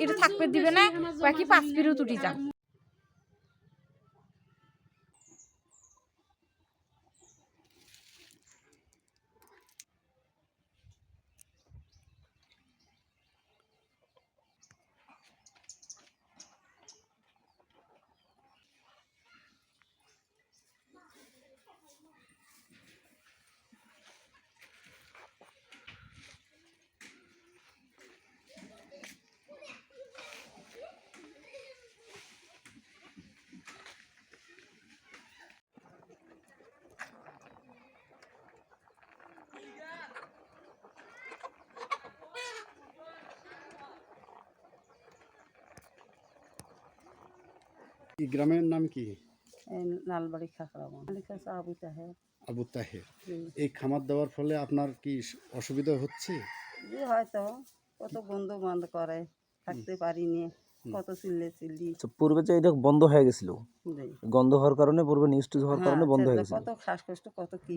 এটা থাকবে দিবে না বাকি পাঁচ পিরু তুটি যান এই গ্রামের নাম কি? এই লালবাড়ি খাকড়াবো আবু তাহের। আবু তাহের। এই খামার দেওয়ার ফলে আপনার কি অসুবিধা হচ্ছে? হয়তো। কত বন্ধু বন্ধ করে থাকতে পারিনি কত চিল্লে চিল্লি আচ্ছা, পূর্বে যে এটা বন্ধ হয়ে গেছিল জি। গন্ধ হওয়ার কারণে পূর্বে নিউজ টিউজ হওয়ার কারণে হ্যাঁ, বন্ধ হয়ে গেছিল। কত শ্বাসকষ্ট কত কি।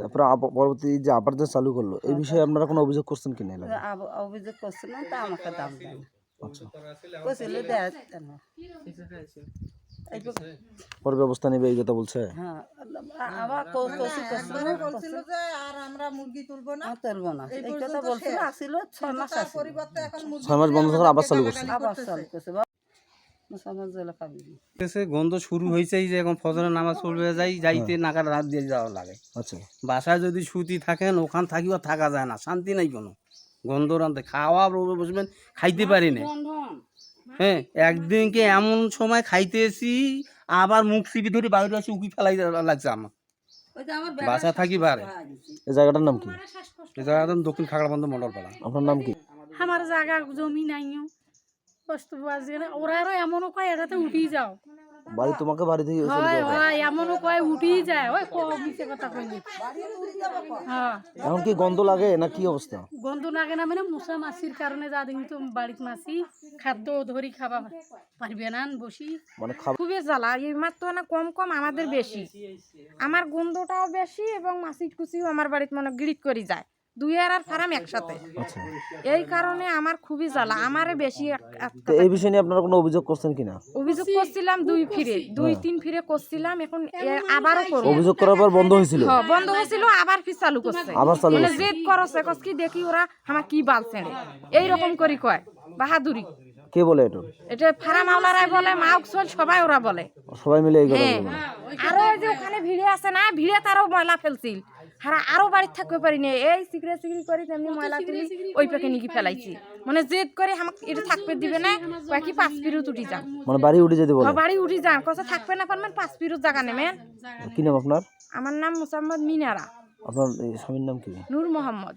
তারপরে পরবর্তী যে আবার যে চালু করল এই বিষয়ে আপনারা কোনো অভিযোগ করছেন এলাকায়? আব- অভিযোগ করছিলাম তা আমাকে দাম দেয় না আচ্ছা পরে ব্যবস্থা নেবে এই কথা বলছে? হ্যাঁ আবার কো- কষি করছিল বলছিল যে আর আমরা মুরগি তুলবো না। তুলবো না। এই কথা বলছিল আসছিল ছয় মাস পরিবর্তে এখন ছয় মাস বন্ধ থাকার আবার চালু করছে আবার চালু করছে। বা- মুসলমান জেলা কাবিনি এসে গন্ধ শুরু হয়েছে যে এখন ফজরের নামাজ পড়বে যাই যাইতে নাগাদ রাত দিয়ে যাওয়া লাগে। আচ্ছা। বাসায় যদি সুতি থাকেন ওখান থাকিও থাকা যায় না শান্তি নাই কোনো। গন্ধ রান্ধে খাওয়া রোবে বসবেন খাইতে পারি না হ্যাঁ একদিনকে এমন সময় খাইতেছি আবার মুখ চিপি ধরে বাইরে আসি উকি ফেলাই লাগছে আমার। বাসা থাকি বারে। এই জায়গাটার নাম কি? এই জায়গাটার দক্ষিণ খাগড়াবন্ধ মন্ডল পাড়া। আপনার নাম কি? আমার জায়গা জমি নাই বস্তু ওরা আরও এমনও কয় এটাতে উঠি যাও। বাড়ি তোমাকে বাড়ি থেকে হয় হয় এমনও কয় উঠি যায়। ওই ক মিছে কথা কইনি হ্যাঁ। এখন কি গন্ধ লাগে না কি অবস্থা? গন্ধ লাগে না মানে মশা মাছির কারণে যা দেখি তো বাড়িতে মাছি খাদ্য ধরি খাবা পারবে না বসি। মানে খুবই জ্বালা এই মাত্র না কম কম আমাদের বেশি। আমার গন্ধটাও বেশি এবং মাছির কুচিও আমার বাড়িতে মানে গিরিট করে যায়। দুইয়ের আর ফার্ম একসাথে। আচ্ছা। এই কারণে আমার খুবই জ্বালা। আমারে বেশি এই বিষয় নিয়ে আপনারা কোনো অভিযোগ করছেন কিনা? অভিযোগ করছিলাম দুই ফিরে। দুই তিন ফিরে করছিলাম। এখন আবারও করব। অভিযোগ করার পর বন্ধ হয়েছিল? হ্যাঁ, বন্ধ হয়েছিল আবার ফির চালু করছে। আবার চালু মানে করছে। জেদ করছে কস কি দেখি ওরা আমার কি বাল ছেড়ে। এইরকম করি কয়। বাহাদুরি। কে বলে এটা? এটা ফার্ম আওলারাই বলে মাউক সোল সবাই ওরা বলে। সবাই মিলে এই কথা হ্যাঁ। বলে। আরও যে ওখানে ভিড়ে আছে না ভিড়ে তারও ময়লা ফেলছিল। হারা আরও বাড়িতে থাকতে পারি না। এই সিগরে সিগরি করে তেমনি ময়লা তুলি ওই পেকে নিকি ফেলাইছি। মানে জেদ করে আমাকে এটা থাকবে দিবে না কয় কি পাঁচ পিরু তুটি যান মানে বাড়ি উঠে যেতে বলে। বাড়ি উঠি যান কত থাকবে না পারবেন পাঁচ পিরুত জায়গা নেবেন? কি নাম আপনার? আমার নাম মুসাম্মদ মিনারা। আপনার স্বামীর নাম কি? নূর মোহাম্মদ।